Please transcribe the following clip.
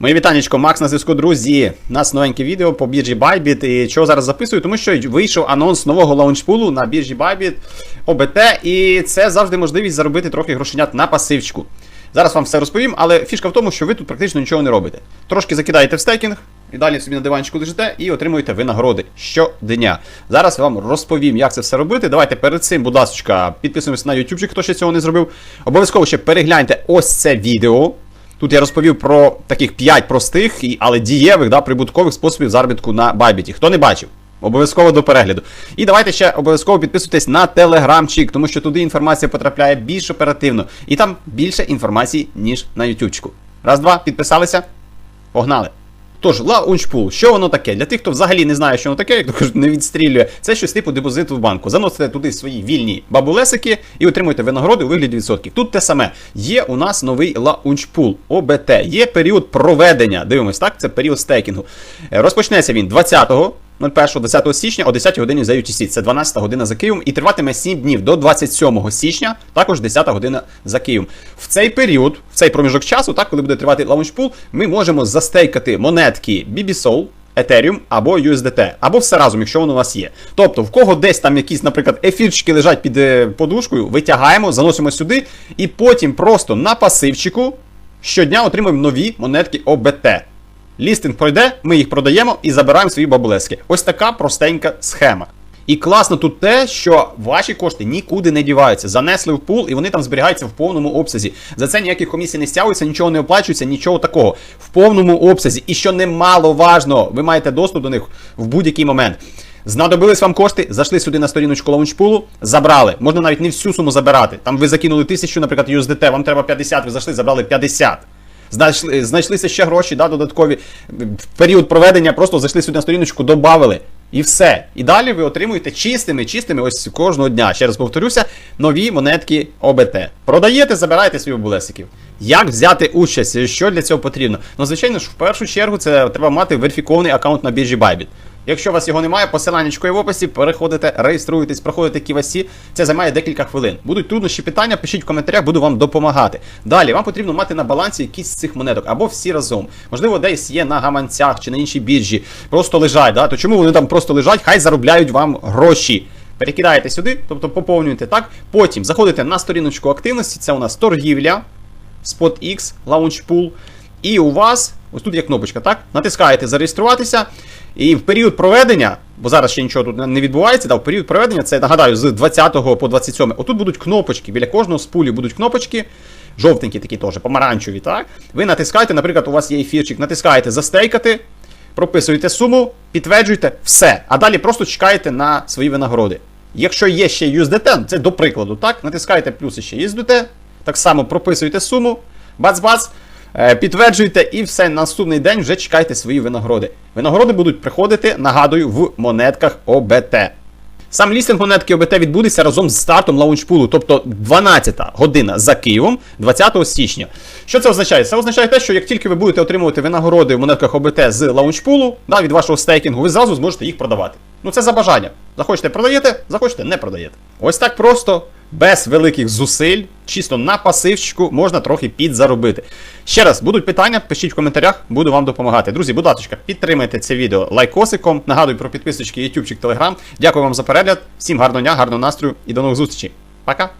Мої вітанечко, Макс на зв'язку, друзі. У нас новеньке відео по біржі Bybit. І чого зараз записую? Тому що вийшов анонс нового лаунчпулу на біржі Bybit ОБТ, і це завжди можливість заробити трохи грошенят на пасивчику. Зараз вам все розповім, але фішка в тому, що ви тут практично нічого не робите. Трошки закидаєте в стейкінг, і далі собі на диванчику лежите і отримуєте винагороди щодня. Зараз я вам розповім, як це все робити. Давайте перед цим, будь ласка, підписуємося на YouTube, хто ще цього не зробив. Обов'язково ще перегляньте ось це відео. Тут я розповів про таких 5 простих, але дієвих да, прибуткових способів заробітку на Байбіті. Хто не бачив, обов'язково до перегляду. І давайте ще обов'язково підписуйтесь на телеграмчик, тому що туди інформація потрапляє більш оперативно. І там більше інформації, ніж на ютубчику. Раз, два, підписалися? Погнали! Тож, лаунчпул, що воно таке? Для тих, хто взагалі не знає, що воно таке, як то кажуть, не відстрілює, це щось типу депозиту в банку. Заносите туди свої вільні бабулесики і отримуєте винагороди у вигляді відсотків. Тут те саме. Є у нас новий лаунчпул ОБТ. Є період проведення. Дивимось, так? Це період стейкінгу. Е, Розпочнеться він 20-го. 01-20 січня о 10 годині за UTC. Це 12 година за Києвом і триватиме 7 днів до 27 січня, також 10 година за Києвом. В цей період, в цей проміжок часу, так, коли буде тривати лаунчпул, ми можемо застейкати монетки BBSOL, Ethereum або USDT, або все разом, якщо воно у вас є. Тобто, в кого десь там якісь, наприклад, ефірчики лежать під е, подушкою, витягаємо, заносимо сюди, і потім просто на пасивчику щодня отримуємо нові монетки ОБТ. Лістинг пройде, ми їх продаємо і забираємо свої бабулески. Ось така простенька схема. І класно тут те, що ваші кошти нікуди не діваються. Занесли в пул, і вони там зберігаються в повному обсязі. За це ніяких комісій не стягується, нічого не оплачується, нічого такого. В повному обсязі. І що немало важно, ви маєте доступ до них в будь-який момент. Знадобились вам кошти, зайшли сюди на сторіночку лаунчпулу, забрали. Можна навіть не всю суму забирати. Там ви закинули тисячу, наприклад, USDT, вам треба 50, ви зайшли, забрали 50. Знайшли, знайшлися ще гроші, да, додаткові. В період проведення просто зайшли сюди на сторіночку, додали. І все. І далі ви отримуєте чистими, чистими, ось кожного дня. Ще раз повторюся, нові монетки ОБТ. Продаєте, забираєте свої булесиків. Як взяти участь? Що для цього потрібно? Ну, звичайно ж, в першу чергу це треба мати верифікований аккаунт на біржі Bybit. Якщо у вас його немає, посилання є в описі, переходите, реєструєтесь, проходите KYC, це займає декілька хвилин. Будуть труднощі питання, пишіть в коментарях, буду вам допомагати. Далі вам потрібно мати на балансі якісь з цих монеток або всі разом. Можливо, десь є на гаманцях чи на іншій біржі, просто лежать. Да? То чому вони там просто лежать? Хай заробляють вам гроші. Перекидаєте сюди, тобто поповнюєте так. Потім заходите на сторіночку активності, це у нас торгівля, SpotX, Launchpool. І у вас, ось тут є кнопочка, так? Натискаєте зареєструватися. І в період проведення, бо зараз ще нічого тут не відбувається, да, в період проведення, це нагадаю, з 20 по 27. Отут будуть кнопочки. Біля кожного з пулів будуть кнопочки. Жовтенькі такі теж, помаранчеві, так? Ви натискаєте, наприклад, у вас є ефірчик, натискаєте застейкати, прописуєте суму, підтверджуєте, все. А далі просто чекаєте на свої винагороди. Якщо є ще USDT, це до прикладу, так? Натискаєте плюс ще USDT, так само прописуєте суму, бац-бац, е, підтверджуєте і все, наступний день вже чекайте свої винагороди. Винагороди будуть приходити, нагадую, в монетках ОБТ. Сам лістинг монетки ОБТ відбудеться разом з стартом лаунчпулу, тобто 12-та година за Києвом 20 січня. Що це означає? Це означає те, що як тільки ви будете отримувати винагороди в монетках ОБТ з лаунчпулу, да, від вашого стейкінгу, ви зразу зможете їх продавати. Ну це за бажанням. Захочете продаєте, захочете не продаєте. Ось так просто, без великих зусиль, чисто на пасивчику можна трохи підзаробити. Ще раз, будуть питання, пишіть в коментарях, буду вам допомагати. Друзі, будь ласка, підтримайте це відео лайкосиком. Нагадую про підписочки, ютубчик, телеграм. Дякую вам за перегляд. Всім гарного дня, гарного настрою і до нових зустрічей. Пока!